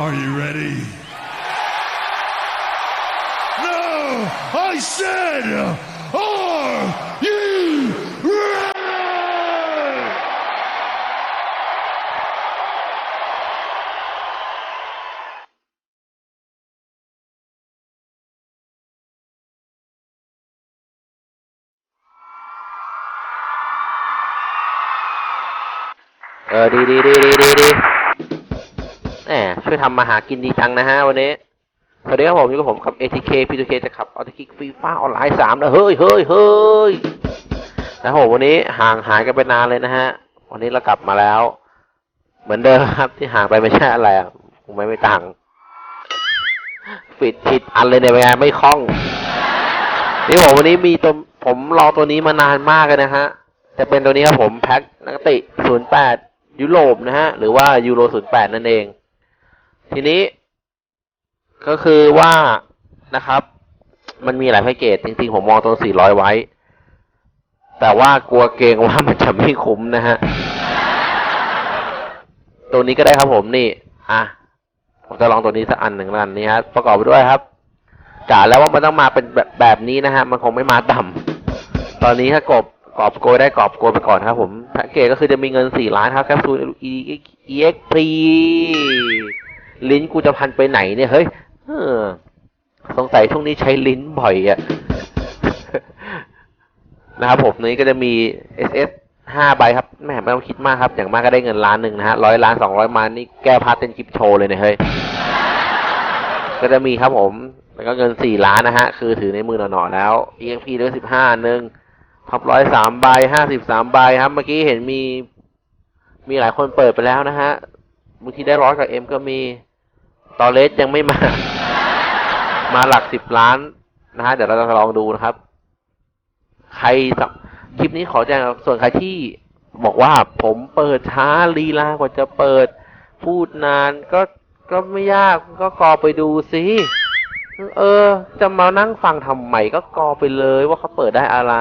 Are you ready? No! I said, are you ready? เออดีดีดีดีดีดีแหม ช่วยทำมาหากินดีจังนะฮะวันนี้สวัสดีครับผมอยู่กับผมกับ ATK P2K จะขับออติคิกฟีฟ่าออนไลน์สามนะเฮ้ยเฮ้ยเฮ้ยนะผมวันนี้ห่างหายกันไปนานเลยนะฮะ วันนี้เรากลับมาแล้ว เหมือนเดิมครับที่ห่างไปไม่ใช่อะไรอะผมไม่ไม่ต่างปิดผิดอันเลยเนี่ยไงไม่คล่องนี่ผมวันนี้มีตัวผมรอตัวนี้มานานมากเลยนะฮะจะเป็นตัวนี้ครับผมแพ็คนักติ 08 ยุโรปนะฮะ หรือว่ายูโร 08 นั่นเอง ทีนี้ก็คือว่านะครับ มันมีหลายแพ็กเกจจริงๆ ผมมองตัว 400 ไว้ แต่ว่ากลัวเกรงว่ามันจะไม่คุ้มนะฮะ ตัวนี้ก็ได้ครับผมนี่ อะ ผมจะลองตัวนี้สักอันหนึ่งลันนี่ฮะ ประกอบไปด้วยครับกะแล้วว่ามันต้องมาเป็นแบบแบบนี้นะฮะ มันคงไม่มาต่ำตอนนี้ถ้ากบกอบโกยได้กอบโกยไปก่อนครับผมแพ็กเกจก็คือจะมีเงินสี่ล้านครับแคปซูล EX ฟรี ลิ้นกูจะพันไปไหนเนี่ยเฮ้ยสงสัยช่วงนี้ใช้ลิ้นบ่อยอะนะครับผมนี้ก็จะมี SS ห้าใบครับแม่ไม่ต้องคิดมากครับ อย่างมากก็ได้เงินล้านหนึ่งนะฮะร้อยล้านสองร้อยมานี่แก้พาเต้นคลิปโชว์เลยเนี่ยเฮ้ยก็จะมีครับผม แล้วก็เงินสี่ล้านนะฮะ คือถือในมือหน่อๆแล้ว EXP ด้วยสิบห้าหนึ่งท็อปร้อยสามใบห้าสิบสามใบครับ เมื่อกี้เห็นมี มีหลายคนเปิดไปแล้วนะฮะบางทีได้ร้อยกับเอ็มก็มี ตอเลสยังไม่มา มาหลักสิบล้านนะฮะเดี๋ยวเราจะลองดูนะครับ ใครคลิปนี้ขอแจ้งกับส่วนใครที่บอกว่าผมเปิดช้าลีลากว่าจะเปิด พูดนานก็ก็ไม่ยากก็กอไปดูสิเออ จะมานั่งฟังทำไมก็กอไปเลยว่าเขาเปิดได้อะไร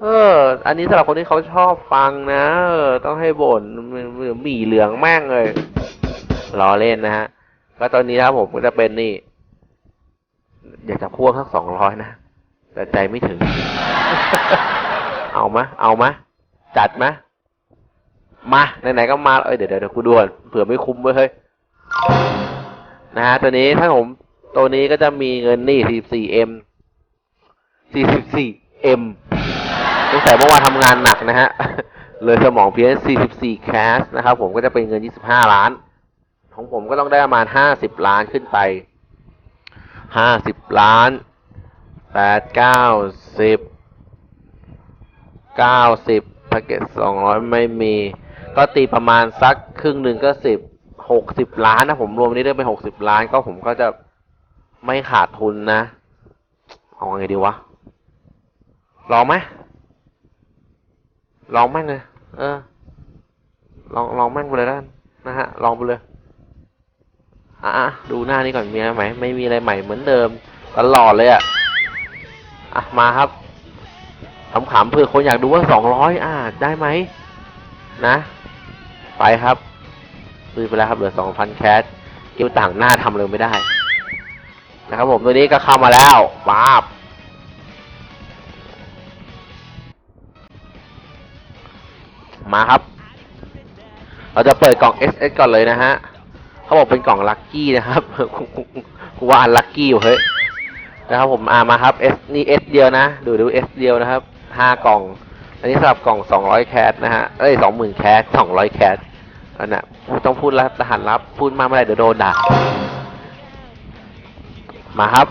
เออ อันนี้สำหรับคนที่เขาชอบฟังนะออต้องให้บ่นหมี่เหลืองแม่งเลยล้อเล่นนะฮะ ก็ตอนนี้นะครับผมก็จะเป็นนี่ อยากจะพ่วงสักสองร้อยนะ แต่ใจไม่ถึง เอามะ เอามะ จัดมะ มาไหนๆก็มา เอ้ยเดี๋ยวเดี๋ยวกูด่วนเผื่อไม่คุ้มเว้ยเฮ้ยนะฮะ ตัวนี้ถ้าผม ตัวนี้ก็จะมีเงินนี่ 44M 44M สงสัยเมื่อวานทำงานหนักนะฮะ เลยสมองเพี้ยน44 cash นะครับผมก็จะเป็นเงิน 25 ล้าน ของผมก็ต้องได้ประมาณ50ล้านขึ้นไป50ล้านแปดเก้าสิบเก้าสิบแพ็กเกจสองร้อยไม่มี ก็ตีประมาณสักครึ่งหนึ่งก็สิบหกสิบล้านนะผมรวมนี้ได้ไปหกสิบล้านก็ผมก็จะไม่ขาดทุนนะ เอาไงดีวะ ลองไหมลองแม่งเลย เออ ลองลองแม่งไปเลยแล้วกันนะฮะ ลองไปเลย อะดูหน้านี้ก่อนมีอะไรไหมไม่มีอะไรใหม่เหมือนเดิมตลอดเลยอะอะมาครับขำๆเพื่อคนอยากดูว่าสองร้อยอ่าได้ไหมนะไปครับซื้อไปแล้วครับเหลือสองพันแคสเกี่ยวต่างหน้าทำเลยไม่ได้ นะครับผมตัวนี้ก็เข้ามาแล้วบาบมาครับ เราจะเปิดกล่อง SS ก่อนเลยนะฮะ เขาบอกเป็นกล่องลัคกี้นะครับกูว่าอันลัคกี้อยู่เฮ้ยนะครับผมอามาครับ S นี่ S เดียวนะ ดูดู S เดียวนะครับห้ากล่อง อันนี้สำหรับกล่องสองร้อยแคสนะฮะเอ้ยสองหมื่นแคสสองร้อยแคสอันน่ะต้องพูดรหัสลับพูดมากไม่ได้เดี๋ยวโดนด่ามาครับ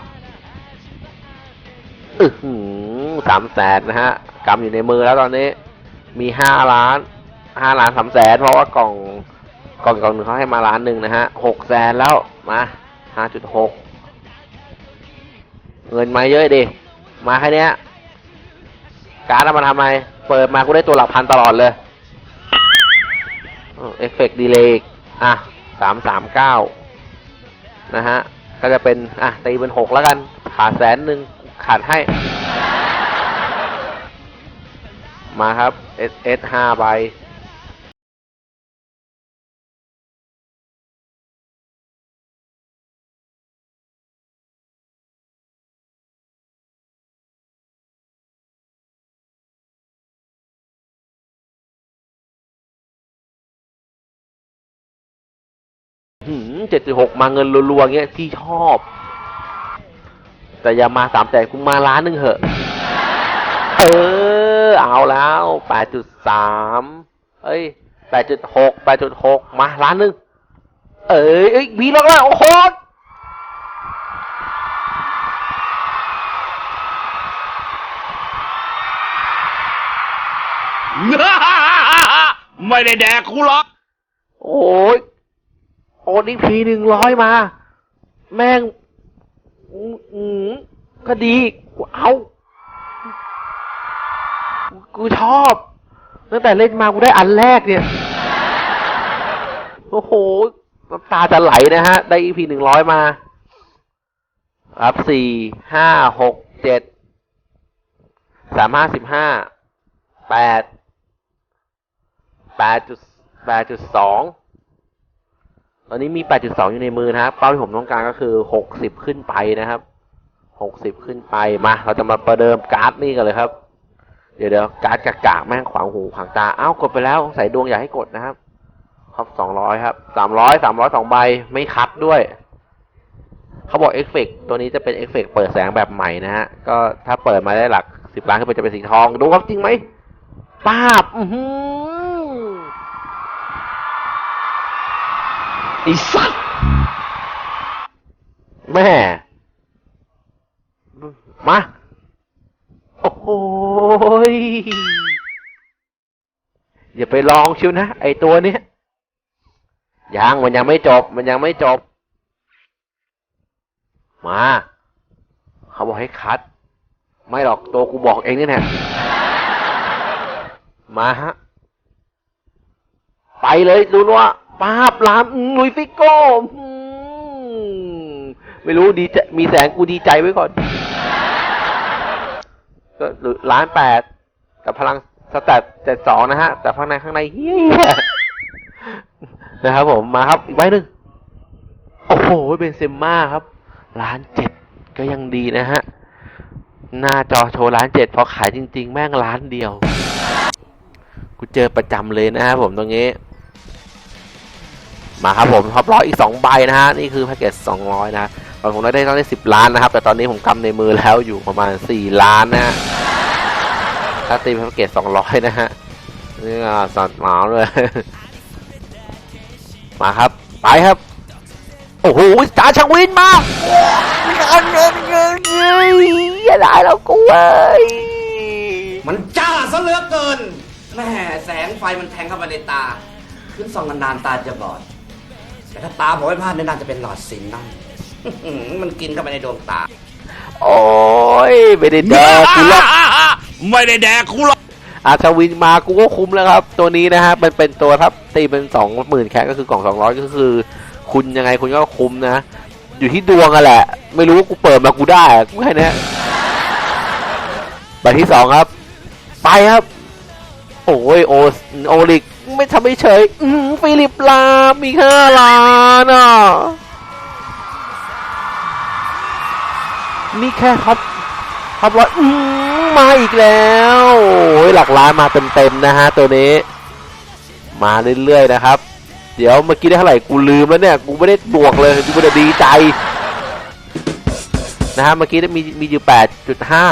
อือหือสามแสนนะฮะกำอยู่ในมือแล้วตอนนี้ มีห้าล้านห้าล้านสามแสนเพราะว่ากล่อง กล่องกล่องหนึ่งเขาให้มาล้านหนึ่งนะฮะหกแสนแล้วมาห้าจุดหกเงินมาเยอะดิ มาแค่เนี้ยการ์ดมาทำไม เปิดมากูได้ตัวหลักพันตลอดเลยเอฟเฟกต์ดีเลย์อะสามสามเก้านะฮะ ก็จะเป็น อะ ตีเป็นหกแล้วกัน ขาดแสนหนึ่งขาดให้ มาครับ S S ห้าใบ เจ็ดจุดหกมาเงินรัวๆเงี้ยที่ชอบ แต่อย่ามาสามแสนกูมาล้านหนึ่งเหอะ เออ เอาแล้วแปดจุดสามเอ้ยแปดจุดหกแปดจุดหกมาล้านหนึ่งเอ้ยเอ้ยวีแล้วแล้วโอ้โหไม่ได้แดกกูหรอก โอ้ยโอ นอีกพีหนึ่งร้อยมา แม่งอืมก็ดีกูเอา กูชอบ ตั้งแต่เล่นมากูได้อันแรกเนี่ย โอ้โหน้ำตาจะไหลนะฮะ ได้ EP หนึ่งร้อยมา ครับสี่ห้าหกเจ็ดสามห้าสิบห้าแปดแปดจุดแปดจุดสอง อนนี้มีแปดจุดสอยู่ในมือนะครับ เป้าที่ผมต้องการก็คือหกสิบขึ้นไปนะครับหกสิบขึ้นไป มา เราจะมาประเดิมการ์ดนี่กันเลยครับ เดี๋ยวเดี๋ยวการ์ดกากๆแม่งขวางหูขวางตา เอ้ากดไปแล้วใส่ดวงอย่าให้กดนะครับ ครบสองร้อยครับสามร้อยสองใบ ไม่คัดด้วย เขาบอกเอฟเฟกต์ตัวนี้จะเป็นเอฟเฟกเปิดแสงแบบใหม่นะฮะ ก็ถ้าเปิดมาได้หลักสิบล้านขึ้นไปจะเป็นสีทอง ดูครับจริงไหมป้าบอือ ไอ้สัสแม่มา โอ้โหยอย่าไปลองชิวนะ ไอตัวเนี้ยยังมันยังไม่จบ มันยังไม่จบ มา เขาบอกให้คัด ไม่หรอกตัวกูบอกเองนี่แหละมาฮะ ไปเลยดูว่า ป้าบลามลุยฟิโก้ไม่รู้ดีมีแสงกูดีใจไว้ก่อนก็ล้านแปดกับพลังสแตทเจ็ดสองนะฮะ แต่ข้างในข้างในเฮียนะครับผมมาครับ อีกใบหนึ่งโอ้โหเป็นเซมมาครับล้านเจ็ดก็ยังดีนะฮะ หน้าจอโชว์ล้านเจ็ดพอขายจริง ๆ แม่งล้านเดียว กูเจอประจำเลยนะครับผมตรงนี้ มาครับผมท็อปร้อยอีกสองใบนะฮะ นี่คือแพ็กเกจสองร้อยนะตอนผมได้ต้องได้สิบล้านนะครับ แต่ตอนนี้ผมกำในมือแล้วอยู่ประมาณสี่ล้านนะ ถ้าตีแพ็กเกจสองร้อยนะฮะ นี่ก็สัตว์หมาเลย มาครับ ไปครับ โอ้โหจ่าชังวินมาเงินเงินเงินเงินอย่าได้แล้วกูเว้ยมันจ้าซะเหลือเกินแม่แสงไฟมันแทงเข้ามาในตา ขึ้นส่องนานๆตาจะบอด แต่ถ้าตาผมไม่พลาดเนี่ยน่าจะเป็นหลอดซินนั่นมันกินเข้าไปในดวงตา โอ้ยไม่ได้แดกกูหรอกไม่ได้แดกกูหรอกอาชวินมากูก็คุ้มแล้วครับ ตัวนี้นะฮะมันเป็นตัวครับตีเป็นสองหมื่นแคก็คือกล่องสองร้อยก็คือ คุณยังไงคุณก็คุ้มนะ อยู่ที่ดวงอะแหละ ไม่รู้ว่ากูเปิดมากูได้อะกูแค่เนี้ยใบที่สองครับ ไปครับ โอ้ยโอโอลิก ไม่ทำไม่เฉย อืฟิลิปลามีห้าล้านอะ นี่แค่ท็อปท็อปร้อยอืมมาอีกแล้วโอ้ยหลักล้านมาเต็มๆนะฮะตัวนี้ มาเรื่อยๆนะครับ เดี๋ยวเมื่อกี้ได้เท่าไหร่กูลืมแล้วเนี่ย กูไม่ได้บวกเลยกูไม่ได้ดีใจ นะฮะเมื่อกี้ได้มีมีอยู่แปดจุดห้า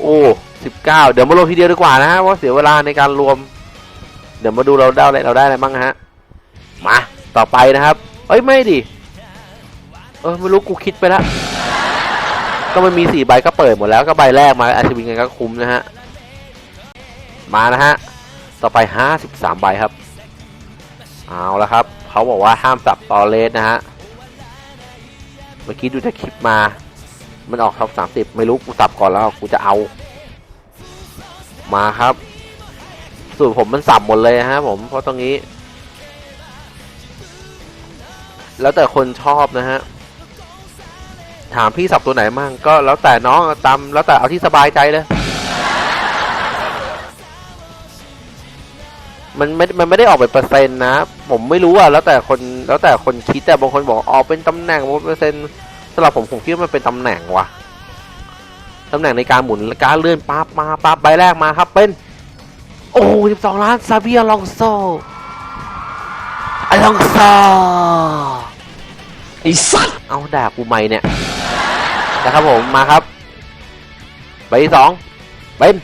โอ้สิบเก้าเดี๋ยวมารวมทีเดียวดีกว่านะฮะเพราะเสียเวลาในการรวม เดี๋ยวมาดูเราได้อะไรเราได้อะไรบ้างฮะ มาต่อไปนะครับ เอ้ยไม่ดิเออไม่รู้กูคิดไปแล้วก็มันมีสี่ใบก็เปิดหมดแล้วก็ใบแรกมาอาชีวินกันก็คุ้มนะฮะ มานะฮะ ต่อไปห้าสิบสามใบครับ เอาแล้วครับ เขาบอกว่าห้ามสับตอเลสนะฮะ เมื่อกี้ดูจากคลิปมา มันออกท็อปสามสิบไม่รู้กูสับก่อนแล้วกูจะเอา มาครับ สูตรผมมันสับหมดเลยฮะผมเพราะตรงนี้ แล้วแต่คนชอบนะฮะ ถามพี่สับตัวไหนมั่งก็แล้วแต่น้องตามแล้วแต่เอาที่สบายใจเลย มันไม่ มันไม่ได้ออกเป็นเปอร์เซ็นต์นะ ผมไม่รู้อะแล้วแต่คนแล้วแต่คนคิดแต่บางคนบอกออกเป็นตำแหน่งเปอร์เซ็นต์สำหรับผมผมคิดว่ามันเป็นตำแหน่งว่ะตำแหน่งในการหมุนการเลื่อนปั๊บมาปั๊บใบแรกมาครับเป็น โอ้สิบสองล้านซาเบียลองโซไอลองซอไอ้สัตว์เอาด่ากูไหมเนี่ยนะครับผมมาครับใบที่สองเป็น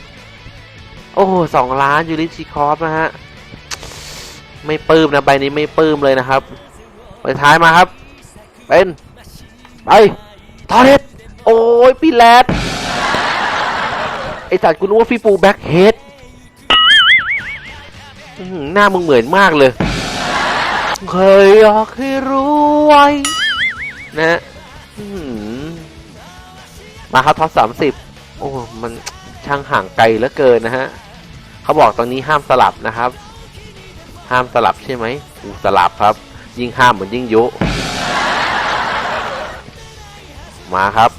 โอ้สองล้านยูริชิคอฟนะฮะ ไม่ปลื้มนะใบนี้ไม่ปลื้มเลยนะครับใบท้ายมาครับ เป็นไปทอร์เรสโอ้ยพี่แรดไอสัตว์กูนึกว่าฟีปูแบ็คเฮดอื้อ หน้ามึงเหมือนมากเลย เคยอยากให้รู้ไว้ นะมาครับท็อปสามสิบโอ้ มันช่างห่างไกลเหลือเกินนะฮะ เขาบอกตอนนี้ห้ามสลับนะครับ ห้ามสลับใช่ไหมกูสลับครับ ยิ่งห้ามเหมือนยิ่งยุ มาครับ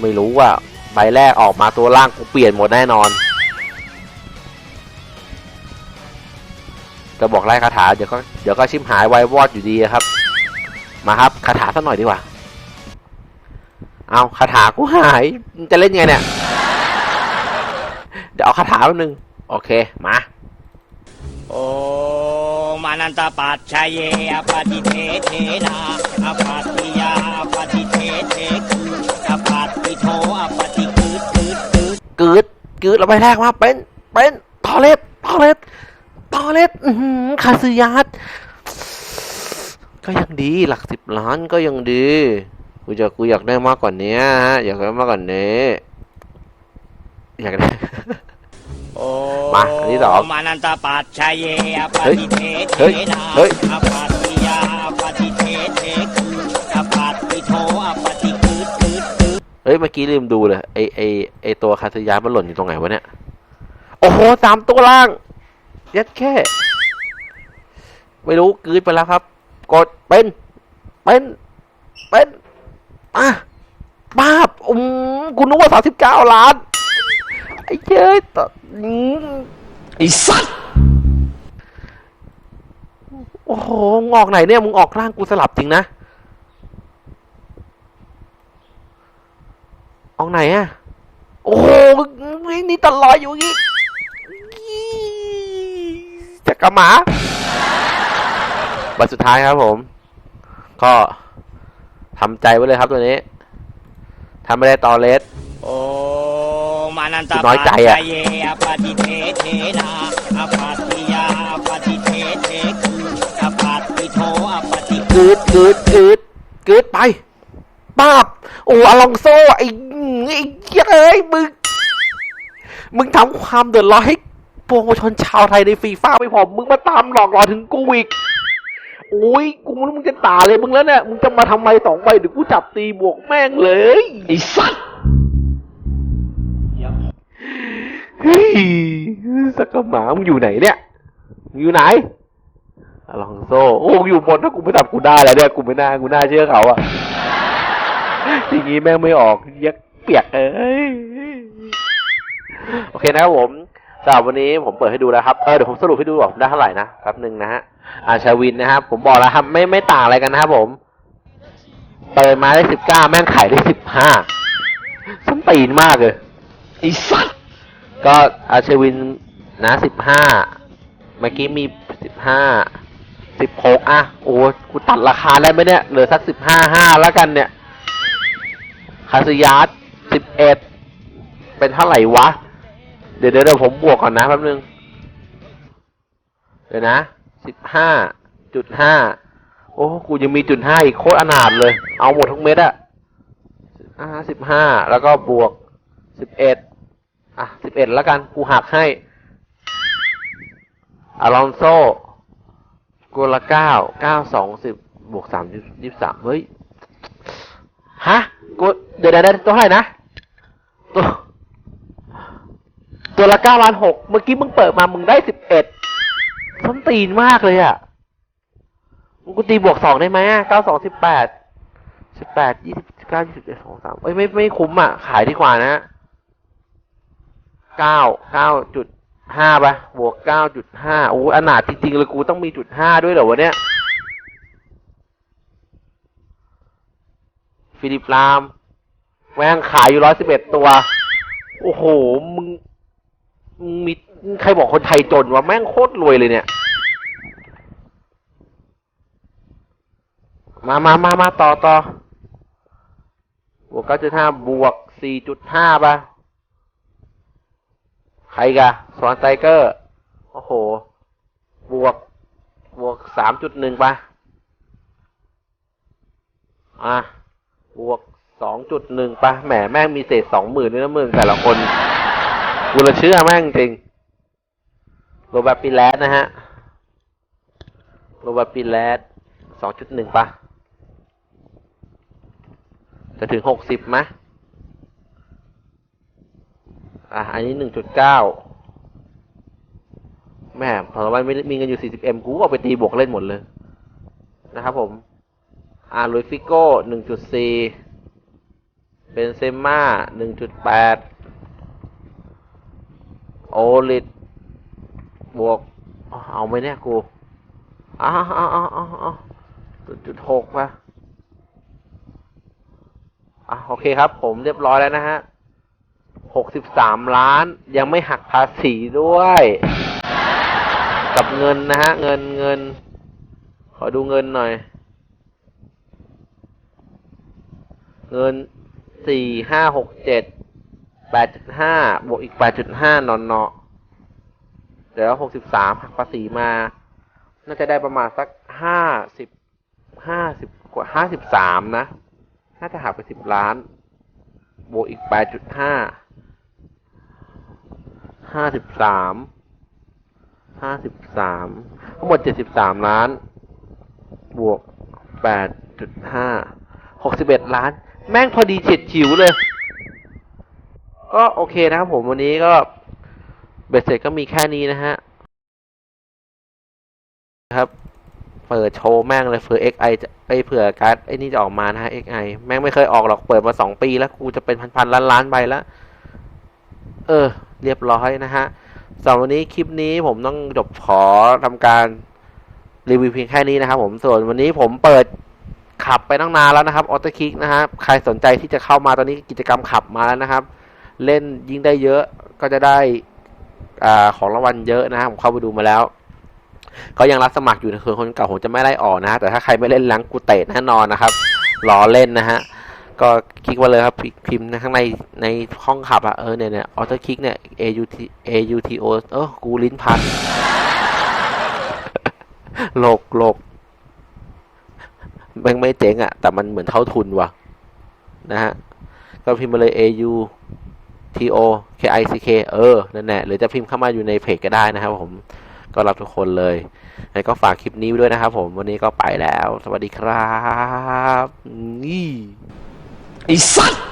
ไม่รู้ว่าใบแรกออกมาตัวล่างกูเปลี่ยนหมดแน่นอน จะบอกไล่คาถาเดี๋ยวก็เดี๋ยวก็ชิมหายไววอดอยู่ดีอะครับ มาครับคาถาสักหน่อยดีกว่า เอาคาถากูหายมึงจะเล่นไงเนี่ย เดี๋ยวเอาคาถาแป๊บนึง โอเค มา โอมานันตปัจชยเยอปฏิเทเทนาอปัตติยาอปฏิเทเทกุอปัตติโทอปฏิกืดกืดกืดกึดกึดเราไปแรกมาเป็นเป็นทอเลสทอเลส ทอเลสอื้อหือคาซึยาตก็ยังดีหลักสิบล้านก็ยังดี กูจะกูอยากได้มากกว่านี้ฮะ อยากได้มากกว่านี้ อยากได้โอมาอันที่สองมานันตปัจชยเยอปฏิเทเทเฮ้ยนาเฮ้ยอปัตติยาอปฏิเทเทกุอปัตติโทอปฏิกืดกืดกืดเฮ้ย เมื่อกี้ลืมดูเลยไอไอไอตัวคาซึยามันหล่นอยู่ตรงไหนวะเนี่ย โอ้โหสามตัวล่าง ยัดแค่ ไม่รู้กลืนไปแล้วครับ กดเป็นเป็นเป็นอะบ้าบอืมกูนึกว่าสามสิบเก้าล้าน ไอ้เจ้ยตอไอ้สัตว์โอ้โหมึงออกไหนเนี่ย มึงออกล่างกูสลับจริงนะ ออกไหนอะโอ้โหมึงนี่ตลอดอยู่อย่างงี้จะ กระหมาวันสุดท้ายครับผม ก็ทำใจไว้เลยครับตัวนี้ทำไม่ได้ตอเลส โอมานันตน้อยใจอะปัจชยเยอปฏิเทเทนาอปัตติยาอปฏิเทเทกุอปัตติโทอปฏิกึดกึดกึดกึดไปป้าบโอ้อลองโซไอ้ไอ้เหี้ยเอ้ยมึง มึงทำความเดือดร้อนให้ ปวงประชาชนชาวไทยในฟีฟ่าไม่พอมึงมาตามหลอกหลอนถึงกูอีกโอ้ยกูไม่รู้มึงจะด่าเลยมึงแล้วเนี่ยมึงจะมาทำไมสองใบเดี๋ยวกูจับตีบวกแม่งเลยไอ้สัตว์เฮ้ยสักกะหมามึงอยู่ไหนเนี่ยมึงอยู่ไหนอลองโซโอ้อยู่บนถ้ากูไม่จับกูได้แล้วเนี่ยกูไม่น่ากูน่าเชื่อเขาอะทีนี้แม่งไม่ออกเยักเปียกเอ้ยโอเคนะครับผม สำหรับวันนี้ผมเปิดให้ดูแล้วครับ เออเดี๋ยวผมสรุปให้ดูว่าผมได้เท่าไหร่นะแป๊บหนึ่งนะฮะอาชาวินนะครับ ผมบอกแล้วครับ ไม่ไม่ต่างอะไรกันนะครับผม เปิดมาได้สิบเก้าแม่งขายได้สิบห้าส้นตีนมากเลยไอ้สัตว์ก็อาชวินนะสิบห้าเมื่อกี้มีสิบห้าสิบหกอะ โอ้กูตัดราคาได้ไหมเนี่ยเหลือสักสิบห้าห้าแล้วกันเนี่ยคาสยาร์สิบเอ็ดเป็นเท่าไหร่วะเดี๋ยวเดี๋ยวเดี๋ยวผมบวกก่อนนะแป๊บนึง เดี๋ยวนะสิบห้าจุดห้าโอ้กูยังมีจุดห้าอีกโคตรอนาถเลย เอาหมดทุกเม็ดอะอ่าสิบห้าแล้วก็บวกสิบเอ็ดอะสิบเอ็ดแล้วกันกูหักให้อลอนโซกูละเก้าเก้าสองสิบบวกสามยี่สิบสามเฮ้ย ฮะกูเดี๋ยวเดี๋ยวเดี๋ยวตัวเท่าไหร่นะตัว ตัวละเก้าล้านหกเมื่อกี้มึงเปิดมามึงได้สิบเอ็ดส้นตีนมากเลยอะมึงกูตีบวกสองได้ไหมเก้าสองสิบแปดสิบแปดยี่สิบเก้ายี่สิบเอ็ดสองสามเอ้ยไม่ไม่คุ้มอะ ขายดีกว่านะเก้าเก้าจุดห้าไปบวกเก้าจุดห้าโอ้อนาถจริงๆเลยกูต้องมีจุดห้าด้วยเหรอวะเนี่ยฟิลิปลามแม่งขายอยู่ร้อยสิบเอ็ดตัว โอ้โห มึง มีใครบอกคนไทยจนวะแม่งโคตรรวยเลยเนี่ย มามามามาต่อต่อบวกเก้าจุดห้าบวกสี่จุดห้าป่ะ ใครกะสวอนไซเกอร์ โอ้โห บวก บวกสามจุดหนึ่งป่ะ อะ บวกสองจุดหนึ่งป่ะ แหม แม่งมีเศษสองหมื่นด้วยนะมึงแต่ละคน กูเลยเชื่อแม่งจริงโรบัตปิแลสนะฮะโรบัตปิแลสสองจุดหนึ่งปะจะถึงหกสิบไหมอะ อันนี้หนึ่งจุดเก้าแม่พอมันไม่มีเงินอยู่สี่สิบเอ็มกูเอาไปตีบวกเล่นหมดเลย นะครับผม อ่าลุยฟิโก้หนึ่งจุดสี่เบนเซม่าหนึ่งจุดแปด โอลิดบวก เอาไหมเนี่ยกูอ้าวอ้าวอ้าวอ้าวอ้าวจุดหกป่ะอะโอเคครับ ผมเรียบร้อยแล้วนะฮะหกสิบสามล้านยังไม่หักภาษีด้วย กับเงินนะฮะ เงินเงิน ขอดูเงินหน่อย เงินสี่ห้าหกเจ็ด แปดจุดห้าบวกอีกแปดจุดห้านอนเนาะเดี๋ยวหกสิบสามหักภาษีมา น่าจะได้ประมาณสักห้าสิบห้าสิบกว่าห้าสิบสามนะ น่าจะหักไปสิบล้าน บวกอีกแปดจุดห้าห้าสิบสามห้าสิบสามทั้งหมดเจ็ดสิบสามล้าน บวกแปดจุดห้าหกสิบเอ็ดล้าน แม่งพอดีเฉียดฉิวเลย ก็โอเคนะครับผมวันนี้ก็เบ็ดเสร็จก็มีแค่นี้นะฮะครับ เปิดโชว์แม่งเลยเผื่อ XI จะไอเผื่อการ์ดไอ้นี่จะออกมานะฮะ XI แม่งไม่เคยออกหรอกเปิดมาสองปีแล้วกูจะเป็นพันๆล้านล้านๆใบแล้วเออ เรียบร้อยนะฮะสำหรับวันนี้คลิปนี้ผมต้องจบขอทำการรีวิวเพียงแค่นี้นะครับผมส่วนวันนี้ผมเปิดขับไปตั้งนานแล้วนะครับออโต้คิกนะฮะใครสนใจที่จะเข้ามาตอนนี้กิจกรรมขับมาแล้วนะครับ เล่นยิ่งได้เยอะก็จะได้อของรางวัลเยอะนะครับผมเข้าไปดูมาแล้ว ก็ยังรับสมัครอยู่นะคือคนเก่าผมจะไม่ไล่ออกนะ แต่ถ้าใครไม่เล่นล้งกูเตะแน่นอนนะครับรอเล่นนะฮะก็คลิกมาเลยครับพิพิมพ์นข้างในในห้องขับอะเออเนี่ยเนี่ยออโต้คลิกเนี่ย A U T A U T O เออกูลิ้นพันโลกโลกแม่งไม่เจ๋งอะแต่มันเหมือนเท่าทุนว่ะ นะฮะ ก็พิมพ์มาเลย A U T O K I C K เออ นั่นแหละหรือจะพิมพ์เข้ามาอยู่ในเพจก็ได้นะครับผม ก็รับทุกคนเลยแล้วก็ฝากคลิปนี้ด้วยนะครับผม วันนี้ก็ไปแล้ว สวัสดีครับ นี่ไอสัตว์